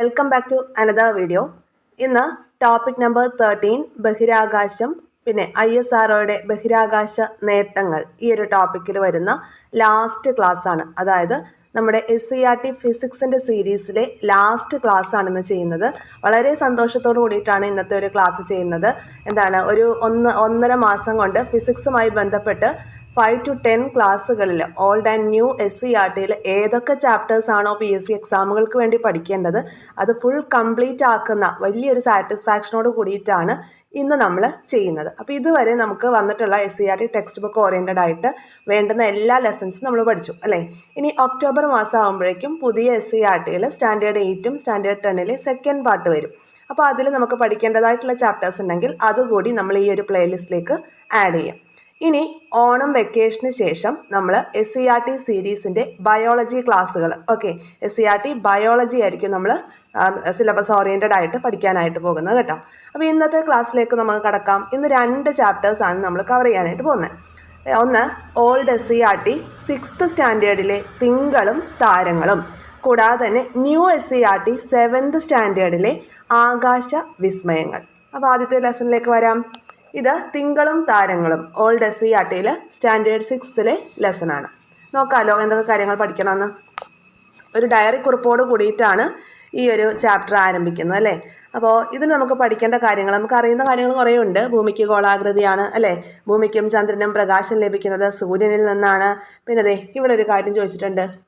Welcome back to another video ഇന്ന് topic number thirteen ബഹിരാകാശം പിന്നെ ഐ എസ് ആർഒയുടെ ബഹിരാകാശ നേട്ടങ്ങൾ ഈ ഒരു ടോപ്പിക്കിൽ വരുന്ന ലാസ്റ്റ് ക്ലാസ് ആണ്. അതായത് നമ്മുടെ എസ് സി ആർ ടി ഫിസിക്സിന്റെ സീരീസിലെ ലാസ്റ്റ് ക്ലാസ് ഇന്ന് ചെയ്യുന്നത്. വളരെ സന്തോഷത്തോടു കൂടിയിട്ടാണ് ഇന്നത്തെ ഒരു ക്ലാസ് ചെയ്യുന്നത്. എന്താണ്? ഒരു ഒന്ന് ഒന്നര മാസം കൊണ്ട് ഫിസിക്സുമായി ബന്ധപ്പെട്ട് ഫൈവ് ടു ടെൻ ക്ലാസ്സുകളിൽ old and new S C R ടിയിൽ ഏതൊക്കെ ചാപ്റ്റേഴ്സ് ആണോ പി എസ് സി എക്സാമുകൾക്ക് വേണ്ടി പഠിക്കേണ്ടത് അത് ഫുൾ കംപ്ലീറ്റ് ആക്കുന്ന വലിയൊരു സാറ്റിസ്ഫാക്ഷനോട് കൂടിയിട്ടാണ് ഇന്ന് നമ്മൾ ചെയ്യുന്നത്. അപ്പോൾ ഇതുവരെ നമുക്ക് വന്നിട്ടുള്ള S C R T text book oriented ആയിട്ട് വേണ്ടുന്ന എല്ലാ ലെസൺസും നമ്മൾ പഠിച്ചു അല്ലേ? ഇനി ഒക്ടോബർ മാസം ആകുമ്പോഴേക്കും പുതിയ എസ് സി ആർ ടിയിൽ സ്റ്റാൻഡേർഡ് എയ്റ്റും സ്റ്റാൻഡേർഡ് ടെന്നിലെ സെക്കൻഡ് പാർട്ട് വരും. അപ്പോൾ അതിൽ നമുക്ക് പഠിക്കേണ്ടതായിട്ടുള്ള ചാപ്റ്റേഴ്സ് ഉണ്ടെങ്കിൽ അതുകൂടി നമ്മൾ ഈ ഒരു പ്ലേലിസ്റ്റിലേക്ക് ആഡ് ചെയ്യാം. ഇനി ഓണം വെക്കേഷന് ശേഷം നമ്മൾ എസ് സി ആർ ടി സീരീസിന്റെ ബയോളജി ക്ലാസ്സുകൾ okay S C R T biology ആയിരിക്കും നമ്മൾ സിലബസ് ഓറിയന്റഡ് ആയിട്ട് പഠിക്കാനായിട്ട് പോകുന്നത് കേട്ടോ. അപ്പോൾ ഇന്നത്തെ ക്ലാസ്സിലേക്ക് നമുക്ക് കടക്കാം. ഇന്ന് രണ്ട് ചാപ്റ്റേഴ്സാണ് നമ്മൾ കവർ ചെയ്യാനായിട്ട് പോകുന്നത്. ഒന്ന് old S C R T sixth സ്റ്റാൻഡേർഡിലെ തിങ്കളും താരങ്ങളും. കൂടാതെ തന്നെ new S C R T seventh സ്റ്റാൻഡേർഡിലെ ആകാശ വിസ്മയങ്ങൾ. അപ്പോൾ ആദ്യത്തെ ലെസണിലേക്ക് വരാം. ഇത് തിങ്കളും താരങ്ങളും. ഓൾഡ് എസ് സി ആട്ടിയിലെ ടിയിൽ സ്റ്റാൻഡേർഡ് സിക്സ്ത്തിലെ ലെസണാണ് നോക്കാമല്ലോ എന്തൊക്കെ കാര്യങ്ങൾ പഠിക്കണമെന്ന്. ഒരു ഡയറി കുറിപ്പോട് കൂടിയിട്ടാണ് ഈ ഒരു ചാപ്റ്റർ ആരംഭിക്കുന്നത് അല്ലേ? അപ്പോൾ ഇതിൽ നമുക്ക് പഠിക്കേണ്ട കാര്യങ്ങൾ നമുക്ക് അറിയുന്ന കാര്യങ്ങൾ കുറേ ഉണ്ട്. ഭൂമിക്ക് ഗോളാകൃതിയാണ് അല്ലേ? ഭൂമിക്കും ചന്ദ്രനും പ്രകാശം ലഭിക്കുന്നത് സൂര്യനിൽ നിന്നാണ്. പിന്നെ അതെ ഇവിടെ ഒരു കാര്യം ചോദിച്ചിട്ടുണ്ട്.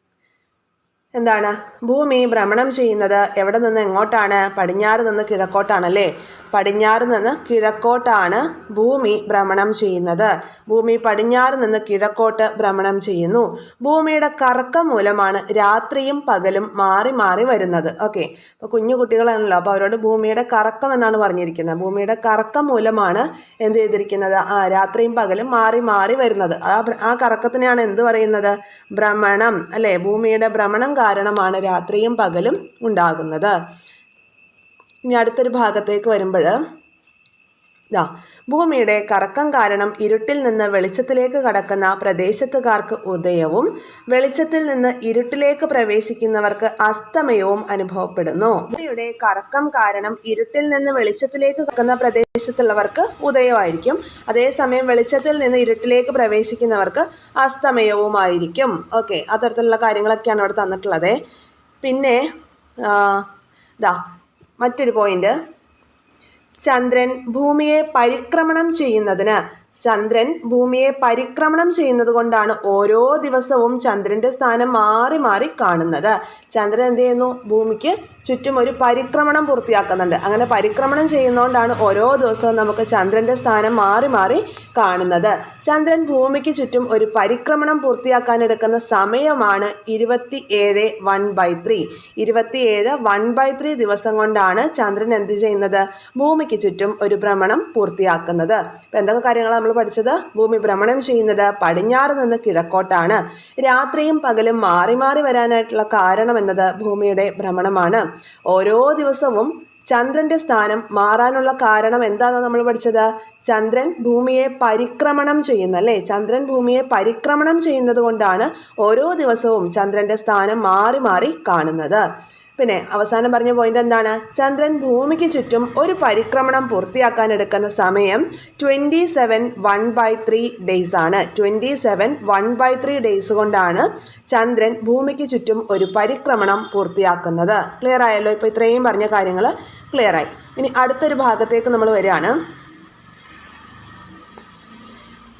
എന്താണ്? ഭൂമി ഭ്രമണം ചെയ്യുന്നത് എവിടെ നിന്ന് എങ്ങോട്ടാണ്? പടിഞ്ഞാറ് നിന്ന് കിഴക്കോട്ടാണല്ലേ? പടിഞ്ഞാറ് നിന്ന് കിഴക്കോട്ടാണ് ഭൂമി ഭ്രമണം ചെയ്യുന്നത്. ഭൂമി പടിഞ്ഞാറ് നിന്ന് കിഴക്കോട്ട് ഭ്രമണം ചെയ്യുന്നു. ഭൂമിയുടെ കറക്കം മൂലമാണ് രാത്രിയും പകലും മാറി മാറി വരുന്നത്. ഓക്കെ. അപ്പോൾ കുഞ്ഞു കുട്ടികളാണല്ലോ. അപ്പോൾ അവരോട് ഭൂമിയുടെ കറക്കം എന്നാണ് പറഞ്ഞിരിക്കുന്നത്. ഭൂമിയുടെ കറക്കം മൂലമാണ് എന്ത് ചെയ്തിരിക്കുന്നത്? ആ രാത്രിയും പകലും മാറി മാറി വരുന്നത്. ആ ആ കറക്കത്തിനെയാണ് എന്ത് പറയുന്നത്? ഭ്രമണം. അല്ലേ? ഭൂമിയുടെ ഭ്രമണം കാരണമാണ് രാത്രിയും പകലും ഉണ്ടാകുന്നത്. ഇനി അടുത്തൊരു ഭാഗത്തേക്ക് വരുമ്പോൾ ഇതാ ഭൂമിയുടെ കറക്കം കാരണം ഇരുട്ടിൽ നിന്ന് വെളിച്ചത്തിലേക്ക് കടക്കുന്ന പ്രദേശത്തുകാർക്ക് ഉദയവും വെളിച്ചത്തിൽ നിന്ന് ഇരുട്ടിലേക്ക് പ്രവേശിക്കുന്നവർക്ക് അസ്തമയവും അനുഭവപ്പെടുന്നു. ഭൂമിയുടെ കറക്കം കാരണം ഇരുട്ടിൽ നിന്ന് വെളിച്ചത്തിലേക്ക് കടക്കുന്ന പ്രദേശത്തുള്ളവർക്ക് ഉദയമായിരിക്കും. അതേസമയം വെളിച്ചത്തിൽ നിന്ന് ഇരുട്ടിലേക്ക് പ്രവേശിക്കുന്നവർക്ക് അസ്തമയവുമായിരിക്കും. ഓക്കെ അത്തരത്തിലുള്ള കാര്യങ്ങളൊക്കെയാണ് അവിടെ തന്നിട്ടുള്ളത്. പിന്നെ ഇതാ മറ്റൊരു പോയിന്റ് ചന്ദ്രൻ ഭൂമിയെ പരിക്രമണം ചെയ്യുന്നതിന്. ചന്ദ്രൻ ഭൂമിയെ പരിക്രമണം ചെയ്യുന്നത് കൊണ്ടാണ് ഓരോ ദിവസവും ചന്ദ്രന്റെ സ്ഥാനം മാറി മാറി കാണുന്നത്. ചന്ദ്രൻ എന്ത് ചെയ്യുന്നു? ഭൂമിക്ക് ചുറ്റും ഒരു പരിക്രമണം പൂർത്തിയാക്കുന്നുണ്ട്. അങ്ങനെ പരിക്രമണം ചെയ്യുന്നതുകൊണ്ടാണ് ഓരോ ദിവസവും നമുക്ക് ചന്ദ്രന്റെ സ്ഥാനം മാറി മാറി കാണുന്നത്. ചന്ദ്രൻ ഭൂമിക്ക് ചുറ്റും ഒരു പരിക്രമണം പൂർത്തിയാക്കാൻ എടുക്കുന്ന സമയമാണ് ഇരുപത്തി ഏഴ് വൺ ബൈ ത്രീ. ഇരുപത്തിയേഴ് വൺ ബൈ ത്രീ ദിവസം കൊണ്ടാണ് ചന്ദ്രൻ എന്ത് ചെയ്യുന്നത്? ഭൂമിക്ക് ചുറ്റും ഒരു ഭ്രമണം പൂർത്തിയാക്കുന്നത്. ഇപ്പം എന്തൊക്കെ കാര്യങ്ങളാണ് നമ്മൾ പഠിച്ചത്? ഭൂമി ഭ്രമണം ചെയ്യുന്നത് പടിഞ്ഞാറ് നിന്ന് കിഴക്കോട്ടാണ്. രാത്രിയും പകലും മാറി മാറി വരാനായിട്ടുള്ള കാരണം എന്നത് ഭൂമിയുടെ ഭ്രമണമാണ്. ഓരോ ദിവസവും ചന്ദ്രന്റെ സ്ഥാനം മാറാനുള്ള കാരണം എന്താണെന്ന് നമ്മൾ പഠിച്ചത്? ചന്ദ്രൻ ഭൂമിയെ പരിക്രമണം ചെയ്യുന്ന അല്ലേ? ചന്ദ്രൻ ഭൂമിയെ പരിക്രമണം ചെയ്യുന്നത് കൊണ്ടാണ് ഓരോ ദിവസവും ചന്ദ്രന്റെ സ്ഥാനം മാറി മാറി കാണുന്നത്. പിന്നെ അവസാനം പറഞ്ഞ പോയിന്റ് എന്താണ്? ചന്ദ്രൻ ഭൂമിക്ക് ചുറ്റും ഒരു പരിക്രമണം പൂർത്തിയാക്കാൻ എടുക്കുന്ന സമയം twenty seven one by three days ആണ്. Twenty seven one by three days കൊണ്ടാണ് ചന്ദ്രൻ ഭൂമിക്ക് ചുറ്റും ഒരു പരിക്രമണം പൂർത്തിയാക്കുന്നത്. ക്ലിയർ ആയല്ലോ? ഇപ്പോൾ ഇത്രയും പറഞ്ഞ കാര്യങ്ങൾ ക്ലിയർ ആയി. ഇനി അടുത്തൊരു ഭാഗത്തേക്ക് നമ്മൾ വരികയാണ്.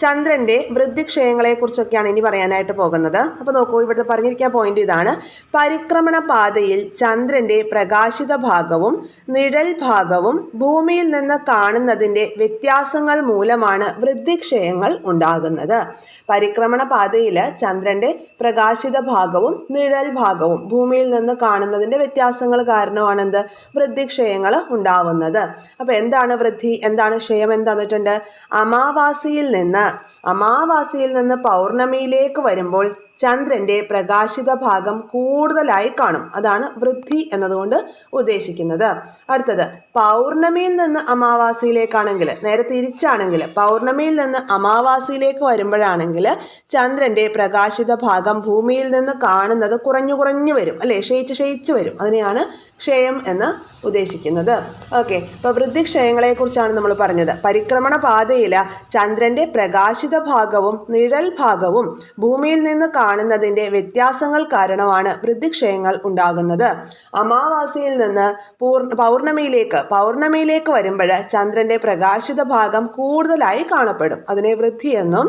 ചന്ദ്രന്റെ വൃദ്ധിക്ഷയങ്ങളെക്കുറിച്ചൊക്കെയാണ് ഇനി പറയാനായിട്ട് പോകുന്നത്. അപ്പോൾ നോക്കൂ ഇവിടുത്തെ പറഞ്ഞിരിക്കാൻ പോയിന്റ് ഇതാണ്. പരിക്രമണ പാതയിൽ ചന്ദ്രന്റെ പ്രകാശിത ഭാഗവും നിഴൽ ഭാഗവും ഭൂമിയിൽ നിന്ന് കാണുന്നതിന്റെ വ്യത്യാസങ്ങൾ മൂലമാണ് വൃദ്ധിക്ഷയങ്ങൾ ഉണ്ടാകുന്നത്. പരിക്രമണ പാതയിൽ ചന്ദ്രന്റെ പ്രകാശിത ഭാഗവും നിഴൽ ഭാഗവും ഭൂമിയിൽ നിന്ന് കാണുന്നതിന്റെ വ്യത്യാസങ്ങൾ കാരണമാണ് എന്ത് വൃദ്ധിക്ഷയങ്ങൾ ഉണ്ടാവുന്നത്. അപ്പോൾ എന്താണ് വൃദ്ധി? എന്താണ് ക്ഷയം? എന്താന്നിട്ടുണ്ട്? അമാവാസിയിൽ നിന്ന് അമാവാസിയിൽ നിന്ന് പൗർണമിയിലേക്ക് വരുമ്പോൾ ചന്ദ്രന്റെ പ്രകാശിത ഭാഗം കൂടുതലായി കാണും. അതാണ് വൃദ്ധി എന്നതുകൊണ്ട് ഉദ്ദേശിക്കുന്നത്. അടുത്തത് പൗർണമിയിൽ നിന്ന് അമാവാസിയിലേക്കാണെങ്കിൽ നേരെ തിരിച്ചാണെങ്കിൽ പൗർണമിയിൽ നിന്ന് അമാവാസിയിലേക്ക് വരുമ്പോഴാണെങ്കിൽ ചന്ദ്രന്റെ പ്രകാശിത ഭാഗം ഭൂമിയിൽ നിന്ന് കാണുന്നത് കുറഞ്ഞു കുറഞ്ഞു വരും അല്ലെ? ക്ഷയിച്ച് ക്ഷയിച്ച് വരും. അതിനെയാണ് ക്ഷയം എന്ന് ഉദ്ദേശിക്കുന്നത്. ഓക്കെ വൃദ്ധി വൃദ്ധിക്ഷയങ്ങളെ കുറിച്ചാണ് നമ്മൾ പറഞ്ഞത്. പരിക്രമണ പാതയിൽ ചന്ദ്രന്റെ പ്രകാശിത ഭാഗവും നിഴൽ ഭാഗവും ഭൂമിയിൽ നിന്ന് കാണുന്നതിന്റെ വ്യത്യാസങ്ങൾ കാരണമാണ് വൃദ്ധിക്ഷയങ്ങൾ ഉണ്ടാകുന്നത്. അമാവാസിയിൽ നിന്ന് പൂർ പൗർണമിയിലേക്ക് പൗർണമിയിലേക്ക് വരുമ്പോൾ ചന്ദ്രന്റെ പ്രകാശിത ഭാഗം കൂടുതലായി കാണപ്പെടും. അതിനെ വൃദ്ധി എന്നും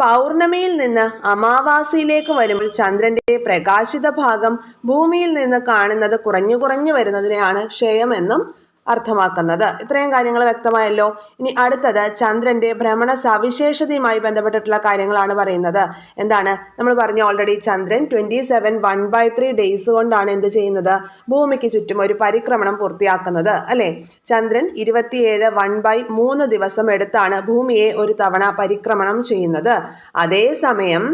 പൗർണമിയിൽ നിന്ന് അമാവാസിയിലേക്ക് വരുമ്പോൾ ചന്ദ്രന്റെ പ്രകാശിത ഭാഗം ഭൂമിയിൽ നിന്ന് കാണുന്നത് കുറഞ്ഞു കുറഞ്ഞു വരുന്നതിനെയാണ് ക്ഷയമെന്നും അർത്ഥമാക്കുന്നത്. ഇത്രയും കാര്യങ്ങൾ വ്യക്തമായല്ലോ. ഇനി അടുത്തത് ചന്ദ്രന്റെ ഭ്രമണ സവിശേഷതയുമായി ബന്ധപ്പെട്ടിട്ടുള്ള കാര്യങ്ങളാണ് പറയുന്നത്. എന്താണ്? നമ്മൾ പറഞ്ഞു already Chandran twenty seven one by three days കൊണ്ടാണ് എന്ത് ചെയ്യുന്നത്? ഭൂമിക്ക് ചുറ്റും ഒരു പരിക്രമണം പൂർത്തിയാക്കുന്നത് അല്ലെ? ചന്ദ്രൻ ഇരുപത്തിയേഴ് വൺ ബൈ മൂന്ന് ദിവസം എടുത്താണ് ഭൂമിയെ ഒരു തവണ പരിക്രമണം ചെയ്യുന്നത്. അതേസമയം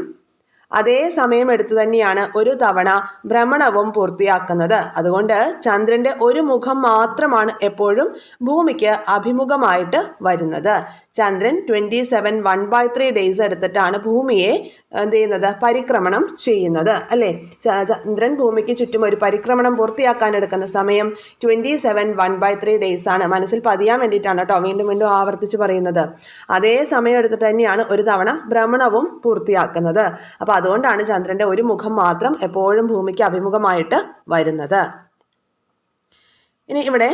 അതേ സമയം എടുത്തു തന്നെയാണ് ഒരു തവണ ഭ്രമണവും പൂർത്തിയാക്കുന്നത്. അതുകൊണ്ട് ചന്ദ്രന്റെ ഒരു മുഖം മാത്രമാണ് എപ്പോഴും ഭൂമിക്ക് അഭിമുഖമായിട്ട് വരുന്നത്. ചന്ദ്രൻ twenty seven one by three days എടുത്തിട്ടാണ് ഭൂമിയെ എന്ത് ചെയ്യുന്നത്? പരിക്രമണം ചെയ്യുന്നത് അല്ലേ? ചന്ദ്രൻ ഭൂമിക്ക് ചുറ്റും ഒരു പരിക്രമണം പൂർത്തിയാക്കാൻ എടുക്കുന്ന സമയം twenty seven one by three days ആണ്. മനസ്സിൽ പതിയാൻ വേണ്ടിയിട്ടാണ് കേട്ടോ വീണ്ടും വീണ്ടും ആവർത്തിച്ച് പറയുന്നത്. അതേ സമയം എടുത്തിട്ട് തന്നെയാണ് ഒരു തവണ ഭ്രമണവും പൂർത്തിയാക്കുന്നത്. അപ്പോൾ അതുകൊണ്ടാണ് ചന്ദ്രന്റെ ഒരു മുഖം മാത്രം എപ്പോഴും ഭൂമിക്ക് അഭിമുഖമായിട്ട് വരുന്നത്. ഇനി ഇവിടെ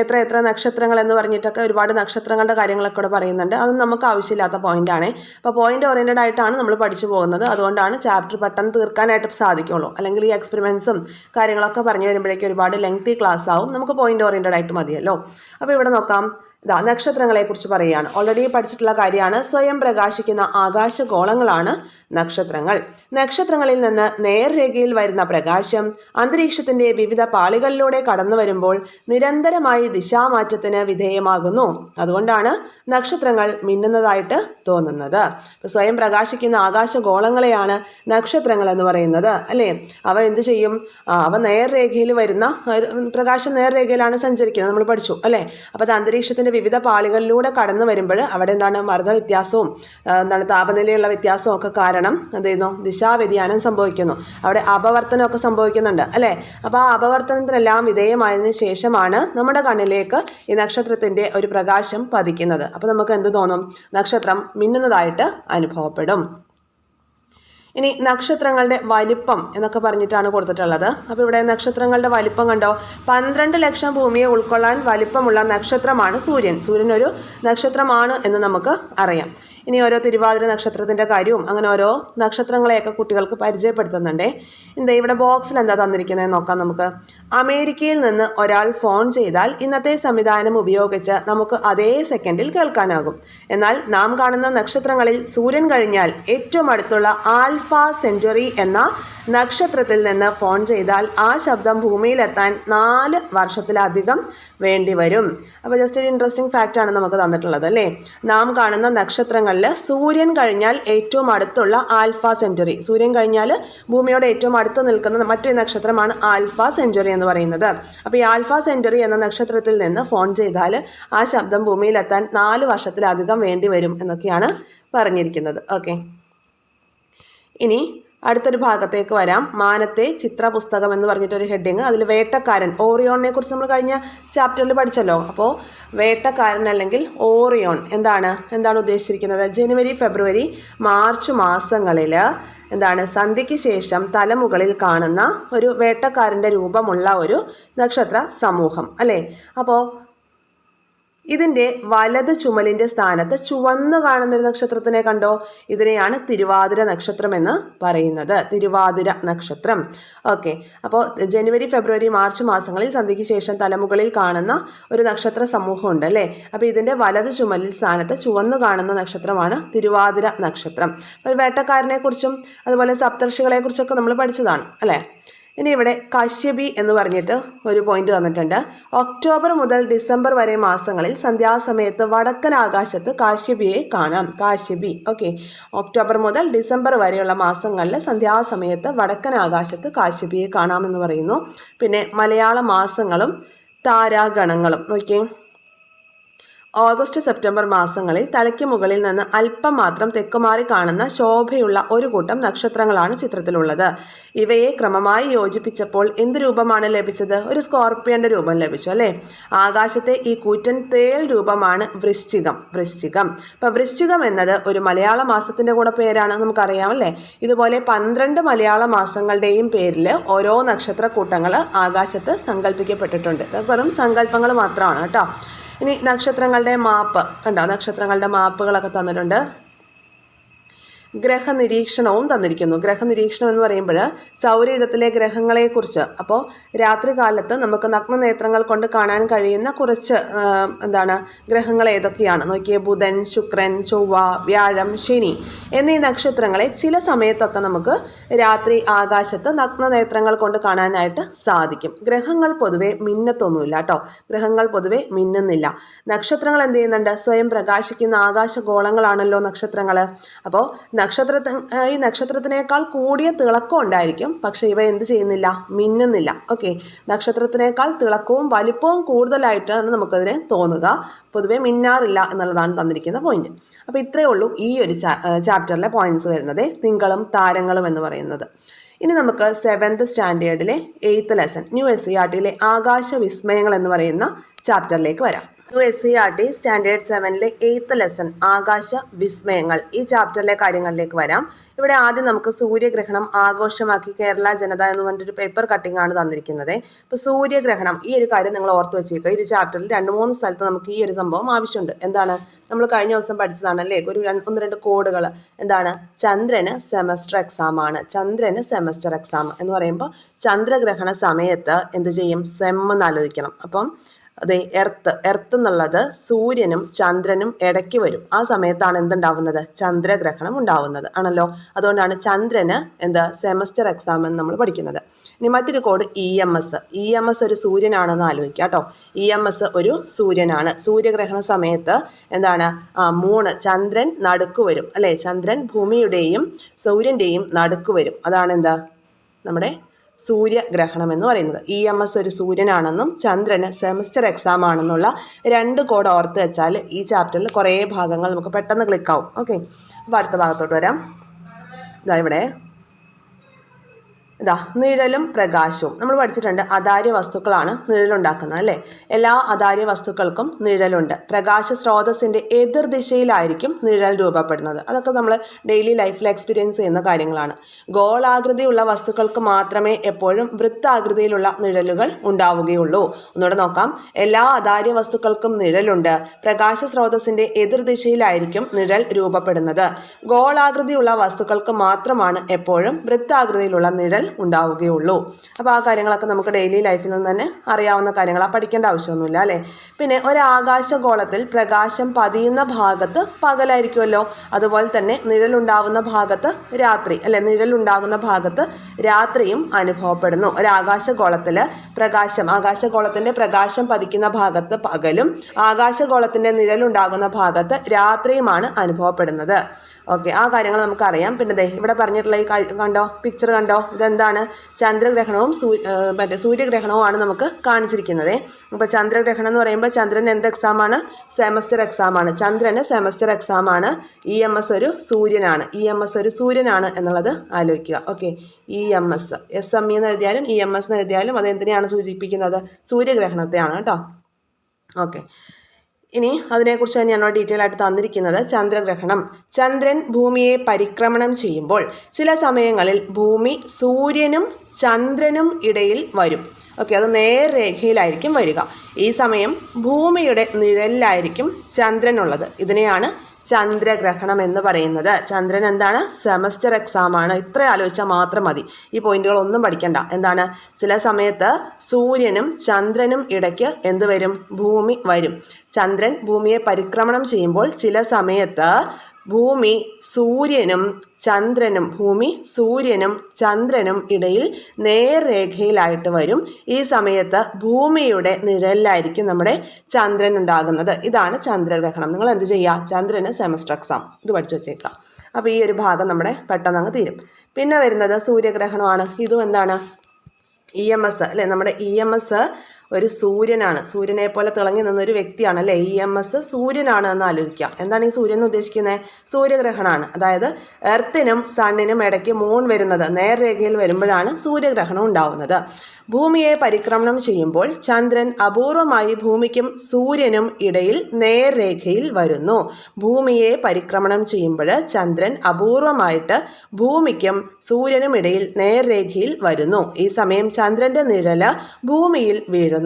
എത്ര എത്ര നക്ഷത്രങ്ങൾ എന്ന് പറഞ്ഞിട്ടൊക്കെ ഒരുപാട് നക്ഷത്രങ്ങളുടെ കാര്യങ്ങളൊക്കെ ഇവിടെ പറയുന്നുണ്ട്. അതും നമുക്ക് ആവശ്യമില്ലാത്ത പോയിന്റാണ് അപ്പോൾ പോയിന്റ് ഓറിയന്റഡ് ആയിട്ടാണ് നമ്മൾ പഠിച്ചു പോകുന്നത്. അതുകൊണ്ടാണ് ചാപ്റ്റർ പെട്ടെന്ന് തീർക്കാനായിട്ട് സാധിക്കുള്ളൂ. അല്ലെങ്കിൽ ഈ എക്സ്പെരിമെൻസും കാര്യങ്ങളൊക്കെ പറഞ്ഞു വരുമ്പോഴേക്കും ഒരുപാട് ലെങ്തി ക്ലാസ് ആവും. നമുക്ക് പോയിന്റ് ഓറിയന്റഡ് ആയിട്ട് മതിയല്ലോ. അപ്പോൾ ഇവിടെ നോക്കാം. ഇതാ നക്ഷത്രങ്ങളെക്കുറിച്ച് പറയുകയാണ്. ഓൾറെഡി പഠിച്ചിട്ടുള്ള കാര്യമാണ്. സ്വയം പ്രകാശിക്കുന്ന ആകാശഗോളങ്ങളാണ് നക്ഷത്രങ്ങൾ. നക്ഷത്രങ്ങളിൽ നിന്ന് നേർരേഖയിൽ വരുന്ന പ്രകാശം അന്തരീക്ഷത്തിന്റെ വിവിധ പാളികളിലൂടെ കടന്നു വരുമ്പോൾ നിരന്തരമായി ദിശാമാറ്റത്തിന് വിധേയമാകുന്നു. അതുകൊണ്ടാണ് നക്ഷത്രങ്ങൾ മിന്നുന്നതായിട്ട് തോന്നുന്നത്. സ്വയം പ്രകാശിക്കുന്ന ആകാശഗോളങ്ങളെയാണ് നക്ഷത്രങ്ങൾ എന്ന് പറയുന്നത് അല്ലേ? അവ എന്ത് ചെയ്യും? അവ നേർരേഖയിൽ വരുന്ന പ്രകാശം നേർരേഖയിലാണ് സഞ്ചരിക്കുന്നത്. നമ്മൾ പഠിച്ചു അല്ലേ? അപ്പോൾ അത് അന്തരീക്ഷത്തിന്റെ വിവിധ പാളികളിലൂടെ കടന്നു വരുമ്പോൾ അവിടെ എന്താണ് മർദ്ദ വ്യത്യാസവും എന്താണ് താപനിലയുള്ള വ്യത്യാസവും ഒക്കെ കാരണം എന്ത് ചെയ്യുന്നു? ദിശാവ്യതിയാനം സംഭവിക്കുന്നു. അവിടെ അപവർത്തനമൊക്കെ സംഭവിക്കുന്നുണ്ട് അല്ലേ? അപ്പോൾ ആ അപവർത്തനത്തിനെല്ലാം വിധേയമായതിനു ശേഷമാണ് നമ്മുടെ കണ്ണിലേക്ക് ഈ നക്ഷത്രത്തിന്റെ ഒരു പ്രകാശം പതിക്കുന്നത്. അപ്പോൾ നമുക്ക് എന്ത് തോന്നും? നക്ഷത്രം മിന്നുന്നതായിട്ട് അനുഭവപ്പെടും. ഇനി നക്ഷത്രങ്ങളുടെ വലിപ്പം എന്നൊക്കെ പറഞ്ഞിട്ടാണ് കൊടുത്തിട്ടുള്ളത്. അപ്പോൾ ഇവിടെ നക്ഷത്രങ്ങളുടെ വലിപ്പം കണ്ടോ? പന്ത്രണ്ട് ലക്ഷം ഭൂമിയെ ഉൾക്കൊള്ളാൻ വലിപ്പമുള്ള നക്ഷത്രമാണ് സൂര്യൻ. സൂര്യൻ ഒരു നക്ഷത്രമാണ് എന്ന് നമുക്ക് അറിയാം. ഇനി ഓരോ തിരുവാതിര നക്ഷത്രത്തിന്റെ കാര്യവും അങ്ങനെ ഓരോ നക്ഷത്രങ്ങളെയൊക്കെ കുട്ടികൾക്ക് പരിചയപ്പെടുത്തുന്നുണ്ടേ. എന്താ ഇവിടെ ബോക്സിൽ എന്താ തന്നിരിക്കുന്നത് നോക്കാം നമുക്ക്. അമേരിക്കയിൽ നിന്ന് ഒരാൾ ഫോൺ ചെയ്താൽ ഇന്നത്തെ സംവിധാനം ഉപയോഗിച്ച് നമുക്ക് അതേ സെക്കൻഡിൽ കേൾക്കാനാകും. എന്നാൽ നാം കാണുന്ന നക്ഷത്രങ്ങളിൽ സൂര്യൻ കഴിഞ്ഞാൽ ഏറ്റവും അടുത്തുള്ള ആൽഫ സെഞ്ചുറി എന്ന നക്ഷത്രത്തിൽ നിന്ന് ഫോൺ ചെയ്താൽ ആ ശബ്ദം ഭൂമിയിലെത്താൻ നാല് വർഷത്തിലധികം വേണ്ടി വരും. അപ്പോൾ ജസ്റ്റ് ഒരു ഇൻട്രസ്റ്റിംഗ് ഫാക്റ്റാണ് നമുക്ക് തന്നിട്ടുള്ളത് അല്ലേ? നാം കാണുന്ന നക്ഷത്രങ്ങളിൽ സൂര്യൻ കഴിഞ്ഞാൽ ഏറ്റവും അടുത്തുള്ള ആൽഫ സെഞ്ചുറി. സൂര്യൻ കഴിഞ്ഞാൽ ഭൂമിയോട് ഏറ്റവും അടുത്ത് നിൽക്കുന്ന മറ്റൊരു നക്ഷത്രമാണ് ആൽഫ സെഞ്ചുറി എന്ന് പറയുന്നത്. അപ്പോൾ ഈ ആൽഫ സെഞ്ചുറി എന്ന നക്ഷത്രത്തിൽ നിന്ന് ഫോൺ ചെയ്താൽ ആ ശബ്ദം ഭൂമിയിലെത്താൻ നാല് വർഷത്തിലധികം വേണ്ടി വരും എന്നൊക്കെയാണ് പറഞ്ഞിരിക്കുന്നത്. ഓക്കെ. ഇനി അടുത്തൊരു ഭാഗത്തേക്ക് വരാം. മാനത്തെ ചിത്രപുസ്തകം എന്ന് പറഞ്ഞിട്ടൊരു ഹെഡിങ് അതിൽ വേട്ടക്കാരൻ ഓറിയോണിനെ കുറിച്ച് നമ്മൾ കഴിഞ്ഞ ചാപ്റ്ററിൽ പഠിച്ചല്ലോ. അപ്പോൾ വേട്ടക്കാരൻ അല്ലെങ്കിൽ ഓറിയോൺ എന്താണ്? എന്താണ് ഉദ്ദേശിച്ചിരിക്കുന്നത്? ജനുവരി ഫെബ്രുവരി മാർച്ച് മാസങ്ങളിൽ എന്താണ്? സന്ധ്യയ്ക്ക് ശേഷം തലമുകളിൽ കാണുന്ന ഒരു വേട്ടക്കാരന്റെ രൂപമുള്ള ഒരു നക്ഷത്ര സമൂഹം അല്ലേ? അപ്പോൾ ഇതിന്റെ വലത് ചുമലിന്റെ സ്ഥാനത്ത് ചുവന്ന് കാണുന്ന ഒരു നക്ഷത്രത്തിനെ കണ്ടോ? ഇതിനെയാണ് തിരുവാതിര നക്ഷത്രം എന്ന് പറയുന്നത്. തിരുവാതിര നക്ഷത്രം. ഓക്കെ. അപ്പോൾ ജനുവരി ഫെബ്രുവരി മാർച്ച് മാസങ്ങളിൽ സന്ധ്യയ്ക്ക് ശേഷം തലമുകളിൽ കാണുന്ന ഒരു നക്ഷത്ര സമൂഹം ഉണ്ട് അല്ലേ? അപ്പോൾ ഇതിന്റെ വലത് ചുമലിൽ സ്ഥാനത്ത് ചുവന്ന് കാണുന്ന നക്ഷത്രമാണ് തിരുവാതിര നക്ഷത്രം. അപ്പോൾ വേട്ടക്കാരനെ കുറിച്ചും അതുപോലെ സപ്തർഷികളെ കുറിച്ചൊക്കെ നമ്മൾ പഠിച്ചതാണ് അല്ലേ? ഇനി ഇവിടെ കശ്യപി എന്ന് പറഞ്ഞിട്ട് ഒരു പോയിന്റ് തന്നിട്ടുണ്ട് ഒക്ടോബർ മുതൽ ഡിസംബർ വരെ മാസങ്ങളിൽ സന്ധ്യാസമയത്ത് വടക്കൻ ആകാശത്ത് കാശ്യപിയെ കാണാം. കാശ്യപി ഓക്കെ ഒക്ടോബർ മുതൽ ഡിസംബർ വരെയുള്ള മാസങ്ങളിൽ സന്ധ്യാസമയത്ത് വടക്കൻ ആകാശത്ത് കാശ്യപിയെ കാണാമെന്ന് പറയുന്നു. പിന്നെ മലയാള മാസങ്ങളും താരാഗണങ്ങളും നോക്കിയേ. ഓഗസ്റ്റ് സെപ്റ്റംബർ മാസങ്ങളിൽ തലയ്ക്ക് മുകളിൽ നിന്ന് അല്പം മാത്രം തെക്കുമാറി കാണുന്ന ശോഭയുള്ള ഒരു കൂട്ടം നക്ഷത്രങ്ങളാണ് ചിത്രത്തിലുള്ളത്. ഇവയെ ക്രമമായി യോജിപ്പിച്ചപ്പോൾ എന്ത് രൂപമാണ് ലഭിച്ചത്? ഒരു സ്കോർപ്പിയന്റെ രൂപം ലഭിച്ചു അല്ലേ? ആകാശത്തെ ഈ കൂറ്റൻ തേൽ രൂപമാണ് വൃശ്ചികം വൃശ്ചികം. അപ്പൊ വൃശ്ചികം എന്നത് ഒരു മലയാള മാസത്തിന്റെ കൂടെ പേരാണ് നമുക്കറിയാം അല്ലേ? ഇതുപോലെ പന്ത്രണ്ട് മലയാള മാസങ്ങളുടെയും പേരിൽ ഓരോ നക്ഷത്ര കൂട്ടങ്ങൾ ആകാശത്ത് സങ്കല്പിക്കപ്പെട്ടിട്ടുണ്ട് വെറും സങ്കല്പങ്ങൾ മാത്രമാണ് കേട്ടോ. ഇനി നക്ഷത്രങ്ങളുടെ മാപ്പ്. കണ്ടോ? നക്ഷത്രങ്ങളുടെ മാപ്പുകളൊക്കെ തന്നിട്ടുണ്ട്. ഗ്രഹനിരീക്ഷണവും തന്നിരിക്കുന്നു. ഗ്രഹനിരീക്ഷണം എന്ന് പറയുമ്പോൾ സൗരയുധത്തിലെ ഗ്രഹങ്ങളെക്കുറിച്ച്. അപ്പോൾ രാത്രി കാലത്ത് നമുക്ക് നഗ്നനേത്രങ്ങൾ കൊണ്ട് കാണാൻ കഴിയുന്ന കുറച്ച് എന്താണ് ഗ്രഹങ്ങൾ ഏതൊക്കെയാണ്? നോക്കിയേ ബുധൻ ശുക്രൻ ചൊവ്വ വ്യാഴം ശനി എന്നീ നക്ഷത്രങ്ങളെ ചില സമയത്തൊക്കെ നമുക്ക് രാത്രി ആകാശത്ത് നഗ്നനേത്രങ്ങൾ കൊണ്ട് കാണാനായിട്ട് സാധിക്കും. ഗ്രഹങ്ങൾ പൊതുവെ മിന്നത്തൊന്നുമില്ല കേട്ടോ. ഗ്രഹങ്ങൾ പൊതുവെ മിന്നുന്നില്ല. നക്ഷത്രങ്ങൾ എന്ത് ചെയ്യുന്നുണ്ട്? സ്വയം പ്രകാശിക്കുന്ന ആകാശഗോളങ്ങളാണല്ലോ നക്ഷത്രങ്ങൾ അപ്പോൾ നക്ഷത്രത്തിന് ഈ നക്ഷത്രത്തിനേക്കാൾ കൂടിയ തിളക്കം ഉണ്ടായിരിക്കും. പക്ഷെ ഇവ എന്ത് ചെയ്യുന്നില്ല? മിന്നുന്നില്ല. ഓക്കെ. നക്ഷത്രത്തിനേക്കാൾ തിളക്കവും വലിപ്പവും കൂടുതലായിട്ടാണ് നമുക്കതിനെ തോന്നുക. പൊതുവെ മിന്നാറില്ല എന്നുള്ളതാണ് തന്നിരിക്കുന്ന പോയിന്റ് അപ്പോൾ ഇത്രയേ ഉള്ളൂ ഈ ഒരു ചാപ്റ്ററിലെ പോയിന്റ്സ് വരുന്നത്. തിങ്കളും താരങ്ങളും എന്ന് പറയുന്നത്. ഇനി നമുക്ക് seventh സ്റ്റാൻഡേർഡിലെ eighth lesson new S C ആർട്ടിയിലെ ആകാശ വിസ്മയങ്ങൾ എന്ന് പറയുന്ന ചാപ്റ്ററിലേക്ക് വരാം. New S C R T standard സെവനിലെ eighth lesson ആകാശ വിസ്മയങ്ങൾ ഈ ചാപ്റ്ററിലെ കാര്യങ്ങളിലേക്ക് വരാം. ഇവിടെ ആദ്യം നമുക്ക് സൂര്യഗ്രഹണം ആഘോഷമാക്കി കേരള ജനത എന്ന് പറഞ്ഞിട്ടൊരു പേപ്പർ കട്ടിംഗ് ആണ് തന്നിരിക്കുന്നത്. ഇപ്പൊ സൂര്യഗ്രഹണം ഈ ഒരു കാര്യം നിങ്ങൾ ഓർത്ത് വെച്ചേക്കുക. ഈ ചാപ്റ്ററിൽ രണ്ട് മൂന്ന് സ്ഥലത്ത് നമുക്ക് ഈ ഒരു സംഭവം ആവശ്യമുണ്ട്. എന്താണ്? നമ്മൾ കഴിഞ്ഞ ദിവസം പഠിച്ചതാണ് അല്ലേ? ഒരു രണ്ട് ഒന്ന് രണ്ട് കോഡുകൾ എന്താണ്? ചന്ദ്രന് സെമസ്റ്റർ എക്സാം ആണ്. ചന്ദ്രന് സെമസ്റ്റർ എക്സാം എന്ന് പറയുമ്പോൾ ചന്ദ്രഗ്രഹണ സമയത്ത് എന്ത് ചെയ്യും? സെം ആലോചിക്കണം. അപ്പം അതെ എർത്ത് എർത്ത് എന്നുള്ളത് സൂര്യനും ചന്ദ്രനും ഇടയ്ക്ക് വരും. ആ സമയത്താണ് എന്തുണ്ടാവുന്നത്? ചന്ദ്രഗ്രഹണം ഉണ്ടാവുന്നത്. ആണല്ലോ? അതുകൊണ്ടാണ് ചന്ദ്രന് എന്താ? സെമസ്റ്റർ എക്സാം എന്ന് നമ്മൾ പഠിക്കുന്നത്. ഇനി മറ്റൊരു code E M S E M S ഒരു സൂര്യനാണെന്ന് ആലോചിക്കുക കേട്ടോ. ഇ എം എസ് ഒരു സൂര്യനാണ്. സൂര്യഗ്രഹണ സമയത്ത് എന്താണ്? ആ മൂണ് ചന്ദ്രൻ നടുക്ക് വരും. അല്ലേ? ചന്ദ്രൻ ഭൂമിയുടെയും സൂര്യന്റെയും നടുക്ക് വരും. അതാണ് എന്താ? നമ്മുടെ സൂര്യഗ്രഹണം എന്ന് പറയുന്നത്. ഇ എം എസ് ഒരു സൂര്യനാണെന്നും ചന്ദ്രന് സെമിസ്റ്റർ എക്സാം ആണെന്നുള്ള രണ്ട് കോഡ് ഓർത്ത് വെച്ചാൽ ഈ ചാപ്റ്ററിൽ കുറേ ഭാഗങ്ങൾ നമുക്ക് പെട്ടെന്ന് ക്ലിക്കാവും ഓക്കെ അപ്പോൾ അടുത്ത ഭാഗത്തോട്ട് വരാം. ഇതാ ഇവിടെ. ഇതാ നിഴലും പ്രകാശവും. നമ്മൾ പഠിച്ചിട്ടുണ്ട് അതാര്യ വസ്തുക്കളാണ് നിഴലുണ്ടാക്കുന്നത് അല്ലേ? എല്ലാ അതാര്യ വസ്തുക്കൾക്കും നിഴലുണ്ട്. പ്രകാശ സ്രോതസ്സിന്റെ എതിർ ദിശയിലായിരിക്കും നിഴൽ രൂപപ്പെടുന്നത്. അതൊക്കെ നമ്മൾ ഡെയിലി ലൈഫിൽ എക്സ്പീരിയൻസ് ചെയ്യുന്ന കാര്യങ്ങളാണ്. ഗോളാകൃതിയുള്ള വസ്തുക്കൾക്ക് മാത്രമേ എപ്പോഴും വൃത്താകൃതിയിലുള്ള നിഴലുകൾ ഉണ്ടാവുകയുള്ളൂ. ഒന്നുകൂടെ നോക്കാം. എല്ലാ അതാര്യ വസ്തുക്കൾക്കും നിഴലുണ്ട്. പ്രകാശ സ്രോതസ്സിന്റെ എതിർ ദിശയിലായിരിക്കും നിഴൽ രൂപപ്പെടുന്നത്. ഗോളാകൃതിയുള്ള വസ്തുക്കൾക്ക് മാത്രമാണ് എപ്പോഴും വൃത്താകൃതിയിലുള്ള നിഴൽ ഉണ്ടാവുകയുള്ളൂ. അപ്പോൾ ആ കാര്യങ്ങളൊക്കെ നമുക്ക് ഡെയിലി ലൈഫിൽ നിന്ന് തന്നെ അറിയാവുന്ന കാര്യങ്ങളാണ് പഠിക്കേണ്ട ആവശ്യമൊന്നുമില്ല അല്ലേ? പിന്നെ ഒരാകാശഗോളത്തിൽ പ്രകാശം പതിയുന്ന ഭാഗത്ത് പകലായിരിക്കുമല്ലോ. അതുപോലെ തന്നെ നിഴലുണ്ടാവുന്ന ഭാഗത്ത് രാത്രി അല്ലെ? നിഴലുണ്ടാകുന്ന ഭാഗത്ത് രാത്രിയും അനുഭവപ്പെടുന്നു. ഒരാകാശഗോളത്തിൽ പ്രകാശം ആകാശഗോളത്തിന്റെ പ്രകാശം പതിക്കുന്ന ഭാഗത്ത് പകലും ആകാശഗോളത്തിന്റെ നിഴലുണ്ടാകുന്ന ഭാഗത്ത് രാത്രിയുമാണ് അനുഭവപ്പെടുന്നത്. ഓക്കെ ആ കാര്യങ്ങൾ നമുക്കറിയാം. പിന്നെ ദേ ഇവിടെ പറഞ്ഞിട്ടുള്ള ഈ കണ്ടോ? പിക്ചർ കണ്ടോ? ഇതെന്താണ്? ചന്ദ്രഗ്രഹണവും മറ്റേ സൂര്യഗ്രഹണവുമാണ് നമുക്ക് കാണിച്ചിരിക്കുന്നത്. അപ്പോൾ ചന്ദ്രഗ്രഹണം എന്ന് പറയുമ്പോൾ ചന്ദ്രൻ എന്ത് എക്സാമാണ് സെമസ്റ്റർ എക്സാമാണ് ചന്ദ്രന് സെമസ്റ്റർ എക്സാമാണ് ഇ എം എസ് ഒരു സൂര്യനാണ്. ഇ എം എസ് ഒരു സൂര്യനാണ് എന്നുള്ളത് ആലോചിക്കുക. Okay E M S S M E എന്ന് എഴുതിയാലും ഇ എം എസ് എന്ന് എഴുതിയാലും അത് എന്തിനെയാണ് സൂചിപ്പിക്കുന്നത്? സൂര്യഗ്രഹണത്തെയാണ് കേട്ടോ. ഓക്കെ ഇനി അതിനെക്കുറിച്ച് തന്നെയാണോ ഡീറ്റെയിൽ ആയിട്ട് തന്നിരിക്കുന്നത് ചന്ദ്രഗ്രഹണം. ചന്ദ്രൻ ഭൂമിയെ പരിക്രമണം ചെയ്യുമ്പോൾ ചില സമയങ്ങളിൽ ഭൂമി സൂര്യനും ചന്ദ്രനും ഇടയിൽ വരും. ഓക്കെ അത് നേർരേഖയിലായിരിക്കും വരിക. ഈ സമയം ഭൂമിയുടെ നിഴലിലായിരിക്കും ചന്ദ്രനുള്ളത് ഇതിനെയാണ് ചന്ദ്രഗ്രഹണം എന്ന് പറയുന്നത്. ചന്ദ്രൻ എന്താണ്? സെമസ്റ്റർ എക്സാം ആണ്. ഇത്ര ആലോചിച്ചാൽ മാത്രം മതി. ഈ പോയിന്റുകൾ ഒന്നും പഠിക്കണ്ട. എന്താണ്? ചില സമയത്ത് സൂര്യനും ചന്ദ്രനും ഇടയ്ക്ക് എന്ത് വരും? ഭൂമി വരും. ചന്ദ്രൻ ഭൂമിയെ പരിക്രമണം ചെയ്യുമ്പോൾ ചില സമയത്ത് ഭൂമി സൂര്യനും ചന്ദ്രനും ഭൂമി സൂര്യനും ചന്ദ്രനും ഇടയിൽ നേർരേഖയിലായിട്ട് വരും. ഈ സമയത്ത് ഭൂമിയുടെ നിഴലിലായിരിക്കും നമ്മുടെ ചന്ദ്രൻ ഉണ്ടാകുന്നത്. ഇതാണ് ചന്ദ്രഗ്രഹണം. നിങ്ങൾ എന്ത് ചെയ്യുക? ചന്ദ്രന് സെമസ്റ്റർ എക്സാം ഇത് പഠിച്ചു വെച്ചേക്കാം അപ്പോൾ ഈ ഒരു ഭാഗം നമ്മുടെ പെട്ടെന്ന് അങ്ങ് തീരും. പിന്നെ വരുന്നത് സൂര്യഗ്രഹണമാണ്. ഇതും എന്താണ്? ഇ എം എസ് അല്ലേ? നമ്മുടെ ഇ എം എസ് ഒരു സൂര്യനാണ്. സൂര്യനെ പോലെ തിളങ്ങി നിന്ന ഒരു വ്യക്തിയാണ് അല്ലേ ഇ എം എസ് സൂര്യനാണ് എന്ന് ആലോചിക്കാം. എന്താണ് ഈ സൂര്യൻ എന്ന് ഉദ്ദേശിക്കുന്നത് സൂര്യഗ്രഹണമാണ് അതായത് എർത്തിനും സണ്ണിനും ഇടയ്ക്ക് മൂൺ വരുന്നത് നേർരേഖയിൽ വരുമ്പോഴാണ് സൂര്യഗ്രഹണം ഉണ്ടാവുന്നത്. ഭൂമിയെ പരിക്രമണം ചെയ്യുമ്പോൾ ചന്ദ്രൻ അപൂർവമായി ഭൂമിക്കും സൂര്യനും ഇടയിൽ നേർരേഖയിൽ വരുന്നു. ഭൂമിയെ പരിക്രമണം ചെയ്യുമ്പോൾ ചന്ദ്രൻ അപൂർവമായിട്ട് ഭൂമിക്കും സൂര്യനും ഇടയിൽ നേർരേഖയിൽ വരുന്നു. ഈ സമയം ചന്ദ്രന്റെ നിഴൽ ഭൂമിയിൽ വീഴുന്നു.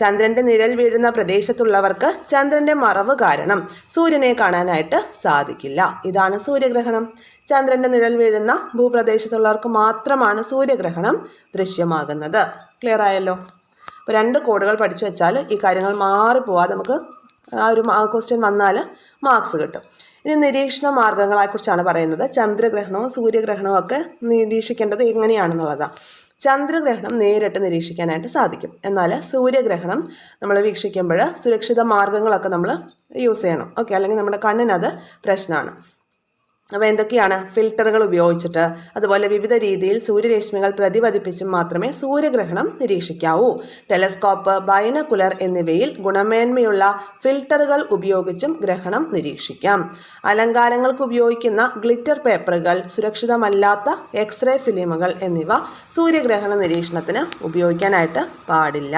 ചന്ദ്രന്റെ നിഴൽ വീഴുന്ന പ്രദേശത്തുള്ളവർക്ക് ചന്ദ്രന്റെ മറവ് കാരണം സൂര്യനെ കാണാനായിട്ട് സാധിക്കില്ല. ഇതാണ് സൂര്യഗ്രഹണം. ചന്ദ്രന്റെ നിഴൽ വീഴുന്ന ഭൂപ്രദേശത്തുള്ളവർക്ക് മാത്രമാണ് സൂര്യഗ്രഹണം ദൃശ്യമാകുന്നത്. ക്ലിയർ ആയല്ലോ? അപ്പോൾ രണ്ട് കോഡുകൾ പഠിച്ചു വെച്ചാൽ ഈ കാര്യങ്ങൾ മാറിപ്പോവാതെ നമുക്ക് ആ ഒരു ക്വസ്റ്റ്യൻ വന്നാൽ മാർക്സ് കിട്ടും. ഇനി നിരീക്ഷണ മാർഗങ്ങളെക്കുറിച്ചാണ് പറയുന്നത്. ചന്ദ്രഗ്രഹണവും സൂര്യഗ്രഹണവും ഒക്കെ നിരീക്ഷിക്കേണ്ടത് എങ്ങനെയാണെന്നുള്ളതാണ് ചന്ദ്രഗ്രഹണം നേരിട്ട് നിരീക്ഷിക്കാനായിട്ട് സാധിക്കും. എന്നാൽ സൂര്യഗ്രഹണം നമ്മൾ വീക്ഷിക്കുമ്പോൾ സുരക്ഷിത മാർഗങ്ങളൊക്കെ നമ്മൾ യൂസ് ചെയ്യണം. ഓക്കെ അല്ലെങ്കിൽ നമ്മുടെ കണ്ണിനത് പ്രശ്നമാണ് അപ്പോൾ എന്തൊക്കെയാണ് ഫിൽട്ടറുകൾ ഉപയോഗിച്ചിട്ട്? അതുപോലെ വിവിധ രീതിയിൽ സൂര്യരശ്മികൾ പ്രതിപതിപ്പിച്ചും മാത്രമേ സൂര്യഗ്രഹണം നിരീക്ഷിക്കാവൂ. ടെലസ്കോപ്പ് ബൈനക്കുലർ എന്നിവയിൽ ഗുണമേന്മയുള്ള ഫിൽട്ടറുകൾ ഉപയോഗിച്ചും ഗ്രഹണം നിരീക്ഷിക്കാം. അലങ്കാരങ്ങൾക്ക് ഉപയോഗിക്കുന്ന ഗ്ലിറ്റർ പേപ്പറുകൾ സുരക്ഷിതമല്ലാത്ത എക്സ്റേ ഫിലിമുകൾ എന്നിവ സൂര്യഗ്രഹണ നിരീക്ഷണത്തിന് ഉപയോഗിക്കാനായിട്ട് പാടില്ല.